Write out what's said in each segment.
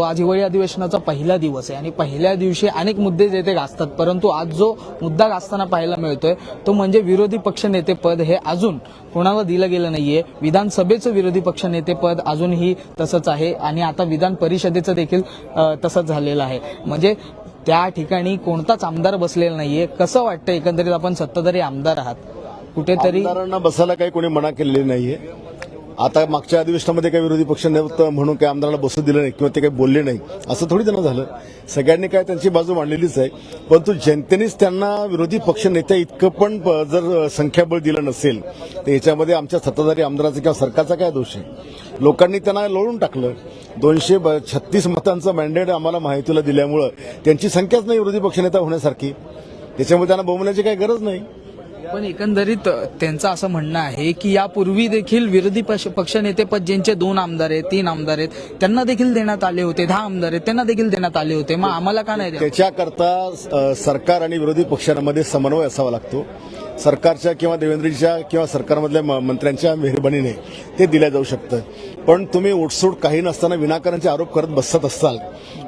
आज हिवाळी अधिवेशनाचा पहिला दिवस आहे आणि पहिल्या दिवशी अनेक मुद्दे जे ते गाजतात. परंतु आज जो मुद्दा गाजताना पाहायला मिळतोय तो म्हणजे विरोधी पक्षनेते पद हे अजून कोणाला दिलं गेलं नाहीये. विधानसभेचं विरोधी पक्षनेते पद अजूनही तसंच आहे आणि आता विधान परिषदेचं देखील तसंच झालेलं आहे. म्हणजे त्या ठिकाणी कोणताच आमदार बसलेला नाहीये. कसं वाटतं एकंदरीत आपण सत्ताधारी आमदार आहात? कुठेतरी बसायला काही कोणी मना केलेली नाहीये. आता मागच्या अधिवेशनामध्ये काही विरोधी पक्ष नव्हतं म्हणून काही आमदाराला बसू दिलं नाही किंवा ते काही बोलले नाही असं थोडी त्यांना झालं. सगळ्यांनी काय त्यांची बाजू मांडलेलीच आहे. परंतु जनतेनेच त्यांना विरोधी पक्ष नेत्या इतकं पण प- जर संख्याबळ दिलं नसेल तर याच्यामध्ये आमच्या सत्ताधारी आमदाराचा किंवा सरकारचा काय दोष आहे? लोकांनी त्यांना लोळून टाकलं. दोनशे छत्तीस मतांचं मॅन्डेट आम्हाला माहितीला दिल्यामुळं त्यांची संख्याच नाही विरोधी पक्षनेता होण्यासारखी. त्याच्यामुळे त्यांना बोलण्याची काही गरज नाही. पण एकंदरीत त्यांचं असं म्हणणं आहे की यापूर्वी देखील विरोधी पक्ष पक्षनेतेपद ज्यांचे दोन आमदार आहेत तीन आमदार आहेत त्यांना देखील देण्यात आले होते दहा आमदार आहेत त्यांना देखील देण्यात आले होते. मग आम्हाला का नाही त्याच्याकरता सरकार आणि विरोधी पक्षांमध्ये समन्वय असावा लागतो. सरकारच्या किंवा देवेंद्रजीच्या किंवा सरकारमधल्या म- मंत्र्यांच्या मेहरबानीने ते दिल्या जाऊ शकतं. पण तुम्ही उठसूट काही नसताना विनाकारांचे आरोप करत बसत असाल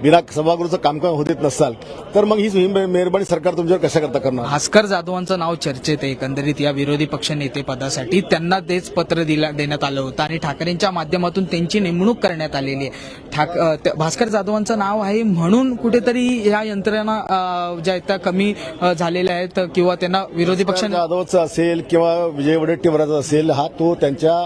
विना सभागृहाचं कामकाज होत येत नसाल तर मग ही मेहरबानी सरकार तुमच्यावर कशा करता करणार? भास्कर जाधवांचं नाव चर्चेत आहे. एकंदरीत या विरोधी पक्ष नेते पदासाठी त्यांना तेच पत्र दिला देण्यात आलं होतं आणि ठाकरेंच्या माध्यमातून त्यांची नेमणूक करण्यात आलेली आहे. ठाक भास्कर जाधवांचं नाव आहे म्हणून कुठेतरी या यंत्रणा ज्या आहेत त्या कमी झालेल्या आहेत किंवा त्यांना विरोधी पक्ष जाधवचा असेल किंवा विजय वडेट्टीवाराचा असेल हा तो त्यांच्या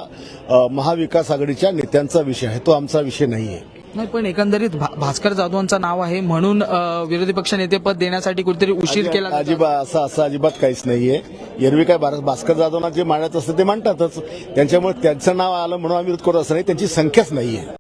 महाविकास आघाडीच्या नेत्यांचा विषय आहे. तो आमचा विषय नाहीये. नाही पण एकंदरीत भा- भास्कर जाधवांचं नाव आहे म्हणून विरोधी पक्ष नेतेपद देण्यासाठी कुठेतरी उशीर केला. अजिबात असं असं अजिबात काहीच नाहीये. एरवी काय भास्कर जाधवना जे मांडायचं असतं ते मांडतातच. त्यांच्यामुळे त्यांचं नाव आलं म्हणून आम्ही विरोध करत असं नाही. त्यांची संख्याच नाहीये.